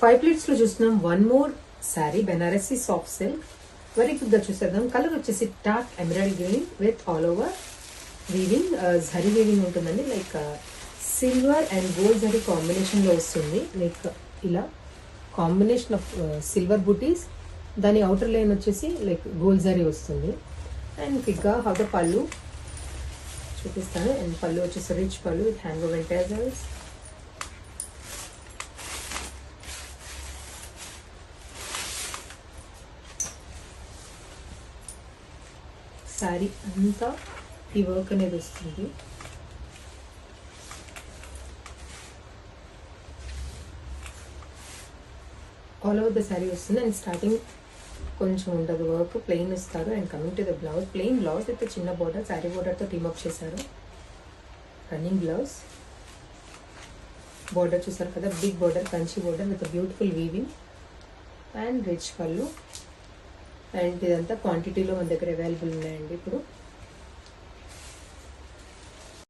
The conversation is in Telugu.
ఫైవ్ ప్లేట్స్లో చూస్తున్నాం. One more sari Banarasi soft silk very గుడ్గా చూసేద్దాం. కలర్ వచ్చేసి dark emerald green with all over weaving zari weaving ఉంటుందండి. Like silver and gold zari కాంబినేషన్లో వస్తుంది. లైక్ ఇలా కాంబినేషన్ ఆఫ్ సిల్వర్ బుటీస్ దాని అవుటర్ లైన్ వచ్చేసి లైక్ గోల్డ్ జరీ వస్తుంది. అండ్ క్విక్గా హౌ ద పళ్ళు చూపిస్తాను. అండ్ పళ్ళు వచ్చేసి rich pallu with hang over tassels sari అంతా ఈ వర్క్ అనేది వస్తుంది. ఆల్ ఓవర్ ద శారీ వస్తుంది. అండ్ స్టార్టింగ్ కొంచెం ఉండదు. వర్క్ ప్లెయిన్ ఇస్తారు. And coming to the blouse plain blouse అయితే చిన్న బోర్డర్ శారీ బోర్డర్తో టీమప్ చేశారు. రన్నింగ్ బ్లౌజ్ బోర్డర్ చూసారు కదా? Big border Kanchi border with beautiful weaving and rich pallu. And ఇదంతా క్వాంటిటీలో మన దగ్గర అవైలబుల్ ఉన్నాయండి ఇప్పుడు.